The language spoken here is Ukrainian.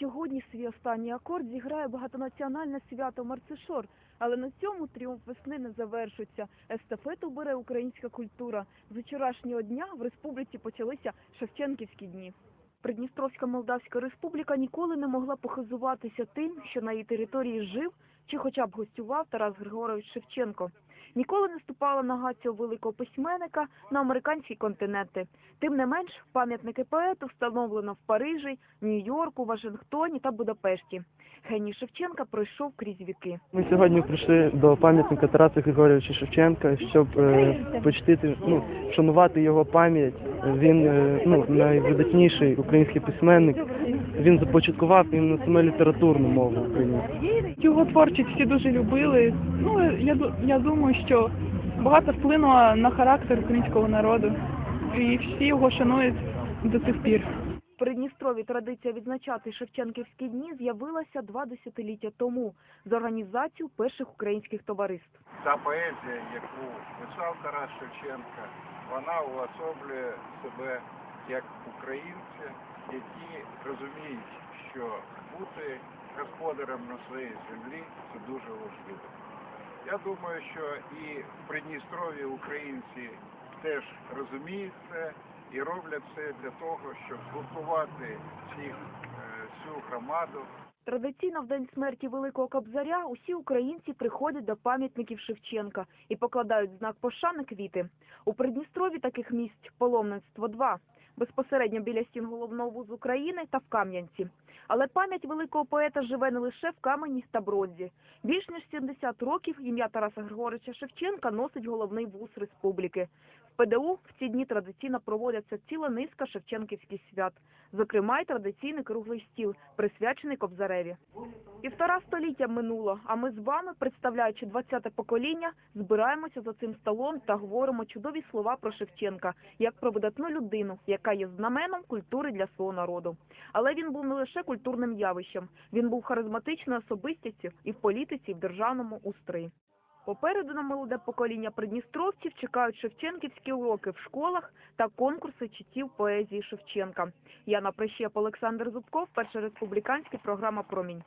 сьогодні свій останній акорд зіграє багатонаціональне свято Марцишор. Але на цьому тріумф весни не завершується. Естафету бере українська культура. З вчорашнього дня в республіці почалися Шевченківські дні. Придністровська Молдавська Республіка ніколи не могла похизуватися тим, що на її території жив чи хоча б гостював Тарас Григорович Шевченко. Ніколи не ступала нога цього великого письменника на американські континенти. Тим не менш, пам'ятники поету встановлено в Парижі, Нью-Йорку, Вашингтоні та Будапешті. Геній Шевченка пройшов крізь віки. Ми сьогодні прийшли до пам'ятника Тараса Григорьовича Шевченка, щоб е, почтити, ну, вшанувати його пам'ять. Він е, ну, найвидатніший український письменник. Він започаткував іменно саме літературну мову українську. Його творчість всі дуже любили. Ну я я думаю, що багато вплинуло на характер українського народу, і всі його шанують до цих пір. Придністрові традиція відзначати Шевченківські дні з'явилася два десятиліття тому з організацією перших українських товариств. Та поезія, яку писав Тарас Шевченка, вона уособлює себе як українці, які розуміють, що бути господарем на своїй землі це дуже важливо. Я думаю, що і в Придністрові українці теж розуміють це і роблять все для того, щоб згуртувати всіх, е, всю громаду Традиційно в день смерті Великого Кобзаря усі українці приходять до пам'ятників Шевченка і покладають знак пошани квіти. У Придністрові таких місць паломництво два безпосередньо біля стін головного вузу України та в Кам'янці. Але пам'ять великого поета живе не лише в камені та бронзі. Більш ніж 70 років ім'я Тараса Григоровича Шевченка носить головний вуз республіки. В ПДУ в ці дні традиційно проводяться ціла низка шевченківських свят, зокрема й традиційний круглий стіл, присвячений Кобзареві. Півтора століття минуло, а ми з вами, представляючи 20-те покоління, збираємося за цим столом та говоримо чудові слова про Шевченка, як про видатну людину, яка є знаменом культури для свого народу. Але він був не лише культурним явищем, він був харизматичною особистістю і в політиці, і в державному устрої. Попереду на молоде покоління придністровців чекають шевченківські уроки в школах та конкурси читів поезії Шевченка. Яна Прищеп, Олександр Зубков, Перша республіканська програма «Промінь».